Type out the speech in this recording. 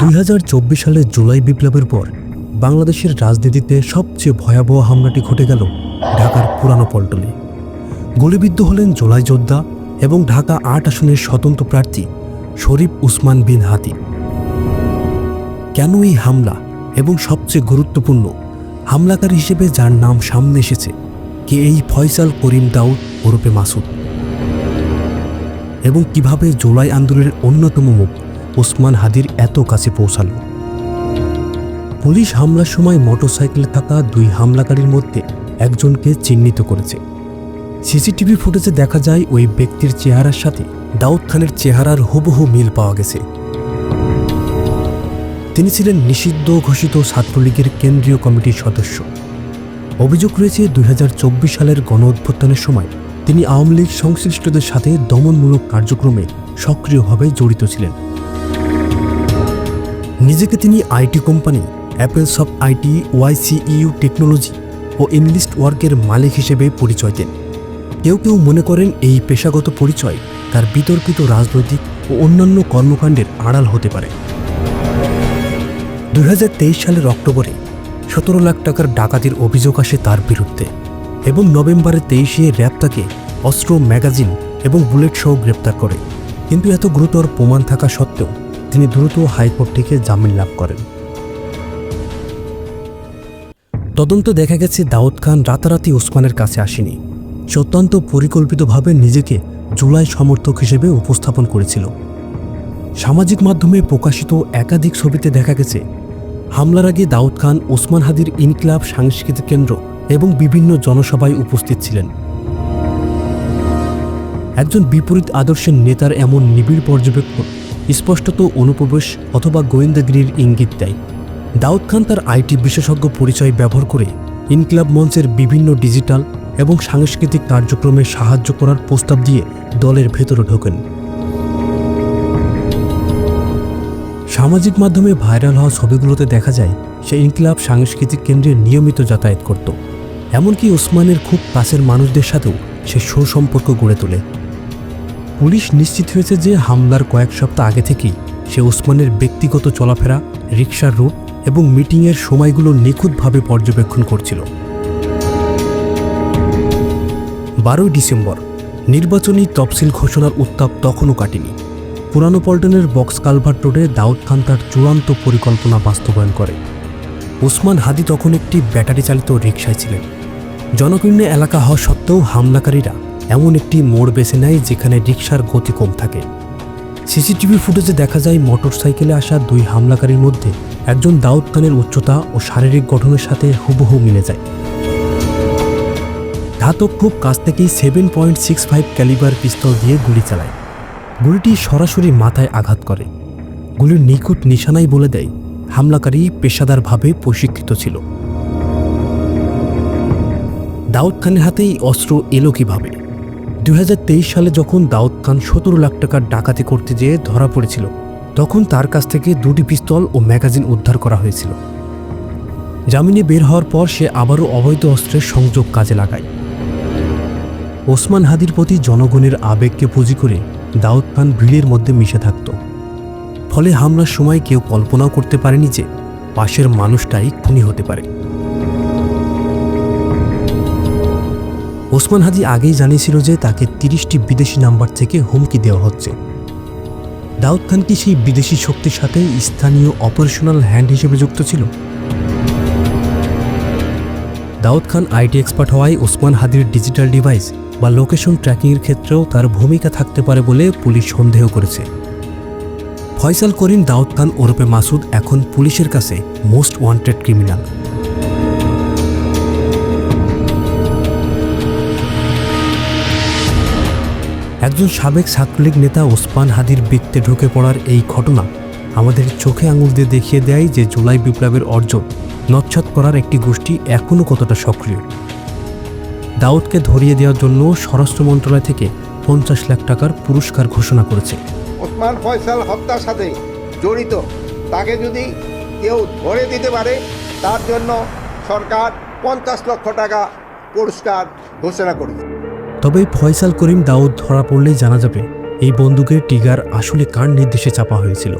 দুই হাজার চব্বিশ সালের জুলাই বিপ্লবের পর বাংলাদেশের রাজনীতিতে সবচেয়ে ভয়াবহ হামলাটি ঘটে গেল ঢাকার পুরানো পল্টনে। গুলিবিদ্ধ হলেন জুলাই যোদ্ধা এবং ঢাকা আট আসনের স্বতন্ত্র প্রার্থী শরীফ উসমান বিন হাতি। কেন এই হামলা এবং সবচেয়ে গুরুত্বপূর্ণ, হামলাকারী হিসেবে যার নাম সামনে এসেছে, কে এই ফয়সাল করিম দাউদ ওরফে মাসুদ? এবং কীভাবে জোলাই আন্দোলনের অন্যতম মুখ ওসমান হাদির এত কাছে পৌঁছালো। পুলিশ হামলার সময় মোটরসাইকেলে থাকা দুই হামলাকারীর মধ্যে একজনকে চিহ্নিত করেছে। সিসিটিভি ফুটেজে দেখা যায় ওই ব্যক্তির চেহারার সাথে দাউদ খানের চেহারার হুবহু মিল পাওয়া গেছে। তিনি ছিলেন নিষিদ্ধ ঘোষিত ছাত্রলীগের কেন্দ্রীয় কমিটির সদস্য। অভিযোগ রয়েছে দুই হাজার চব্বিশ সালের গণ অভ্যুত্থানের সময় তিনি আওয়ামী লীগ সংশ্লিষ্টদের সাথে দমনমূলক কার্যক্রমে সক্রিয়ভাবে জড়িত ছিলেন। নিজেকে তিনি IT company apples of IT YCU technology O enlist ওয়ার্কের মালিক হিসেবে পরিচয় দেন। কেউ কেউ মনে করেন এই পেশাগত পরিচয় তার বিতর্কিত রাজনৈতিক ও অন্যান্য কর্মকাণ্ডের আড়াল হতে পারে। দু হাজার তেইশ সালের অক্টোবরে সতেরো লাখ টাকার ডাকাতির অভিযোগ আসে তার বিরুদ্ধে এবং নভেম্বরের তেইশে র্যাব তাকে অস্ত্র, ম্যাগাজিন এবং বুলেট সহ গ্রেপ্তার করে। কিন্তু এত গুরুতর প্রমাণ থাকা সত্ত্বেও তিনি দ্রুত হাইকোর্ট থেকে জামিন লাভ করেন। তদন্ত দেখা গেছে, দাউদ খান রাতারাতি ওসমানের কাছে আসেনি। সে অত্যন্ত পরিকল্পিতভাবে নিজেকে জুলাই সমর্থক হিসেবে উপস্থাপন করেছিল। সামাজিক মাধ্যমে প্রকাশিত একাধিক ছবিতে দেখা গেছে, হামলার আগে দাউদ খান ওসমান হাদির ইনকিলাব সাংস্কৃতিক কেন্দ্র এবং বিভিন্ন জনসভায় উপস্থিত ছিলেন। একজন বিপরীত আদর্শের নেতার এমন নিবিড় পর্যবেক্ষণ স্পষ্টত অনুপ্রবেশ অথবা গোয়েন্দাগিরির ইঙ্গিত দেয়। দাউদ খান তার আইটি বিশেষজ্ঞ পরিচয় ব্যবহার করে ইনকিলাব মঞ্চের বিভিন্ন ডিজিটাল এবং সাংস্কৃতিক কার্যক্রমে সাহায্য করার প্রস্তাব দিয়ে দলের ভেতরে ঢোকেন। সামাজিক মাধ্যমে ভাইরাল হওয়া ছবিগুলোতে দেখা যায়, সে ইনকিলাব সাংস্কৃতিক কেন্দ্রে নিয়মিত যাতায়াত করত। এমনকি ওসমানের খুব কাছের মানুষদের সাথেও সে সুসম্পর্ক গড়ে তোলে। পুলিশ নিশ্চিত হয়েছে যে হামলার কয়েক সপ্তাহ আগে থেকেই সে ওসমানের ব্যক্তিগত চলাফেরা রিক্সার রুট এবং মিটিংয়ের সময়গুলো নিখুঁতভাবে পর্যবেক্ষণ করছিল। বারোই ডিসেম্বর, নির্বাচনী তফসিল ঘোষণার উত্তাপ তখনও কাটেনি। পুরানো পল্টনের বক্স কালভার্ট রোডে দাউদ খান তার চূড়ান্ত পরিকল্পনা বাস্তবায়ন করে। ওসমান হাদি তখন একটি ব্যাটারি চালিত রিকশায় ছিলেন। জনকীর্ণ এলাকা হওয়া সত্ত্বেও হামলাকারীরা এমন একটি মোড় বেছে নেয় যেখানে রিক্সার গতি কম থাকে। সিসিটিভি ফুটেজে দেখা যায়, মোটরসাইকেলে আসা দুই হামলাকারীর মধ্যে একজন দাউদ খানের উচ্চতা ও শারীরিক গঠনের সাথে হুবহু মিলে যায়। ধাতব খুব কাছ থেকেই seven point six five caliber pistol দিয়ে গুলি চালায়। গুলিটি সরাসরি মাথায় আঘাত করে। গুলির নিখুঁত নিশানাই বলে দেয়, হামলাকারী পেশাদারভাবে প্রশিক্ষিত ছিল। দাউদ খানের হাতেই অস্ত্র এলো কীভাবে? দু হাজার তেইশ সালে যখন দাউদ খান সতেরো লাখ টাকার ডাকাতি করতে যেয়ে ধরা পড়েছিল, তখন তার কাছ থেকে দুটি পিস্তল ও ম্যাগাজিন উদ্ধার করা হয়েছিল। জামিনে বের হওয়ার পর সে আবারও অবৈধ অস্ত্রের সংযোগ কাজে লাগায়। ওসমান হাদির প্রতি জনগণের আবেগকে পুঁজি করে দাউদ খান ভিড়ের মধ্যে মিশে থাকত। ফলে হামলার সময় কেউ কল্পনাও করতে পারেনি যে পাশের মানুষটাই খুনি হতে পারে। ওসমান হাদি আগেই জানিয়েছিল যে তাকে তিরিশটি বিদেশি নাম্বার থেকে হুমকি দেওয়া হচ্ছে। দাউদ খান কি সেই বিদেশি শক্তির সাথে স্থানীয় অপারেশনাল হ্যান্ড হিসেবে যুক্ত ছিল? দাউদ খান আইটি এক্সপার্ট হওয়ায় ওসমান হাদির ডিজিটাল ডিভাইস বা লোকেশন ট্র্যাকিংয়ের ক্ষেত্রেও তার ভূমিকা থাকতে পারে বলে পুলিশ সন্দেহ করেছে। ফয়সাল করিম, দাউদ খান ওরফে মাসুদ, এখন পুলিশের কাছে মোস্ট ওয়ান্টেড ক্রিমিনাল। একজন সাবেক ছাত্রলীগ নেতা ওসমান হাদির বৃত্তে ঢুকে পড়ার এই ঘটনা আমাদের চোখে আঙুল দিয়ে দেখিয়ে দেয় যে জুলাই বিপ্লবের অর্জন নচ্ছাত করার একটি গোষ্ঠী এখনও কতটা সক্রিয়। দাউদকে ধরিয়ে দেওয়ার জন্য স্বরাষ্ট্র মন্ত্রণালয় থেকে পঞ্চাশ লাখ টাকার পুরস্কার ঘোষণা করেছে। ওসমান ফয়সাল হত্যার সাথে জড়িত, তাকে যদি কেউ ধরে দিতে পারে, তার জন্য সরকার পঞ্চাশ লক্ষ টাকা পুরস্কার ঘোষণা করেছে। তবে ফয়সাল করিম দাউদ ধরা পড়লেই জানা যাবে, এই বন্দুকের টিগার আসলে কার নির্দেশে চাপা হয়েছিল।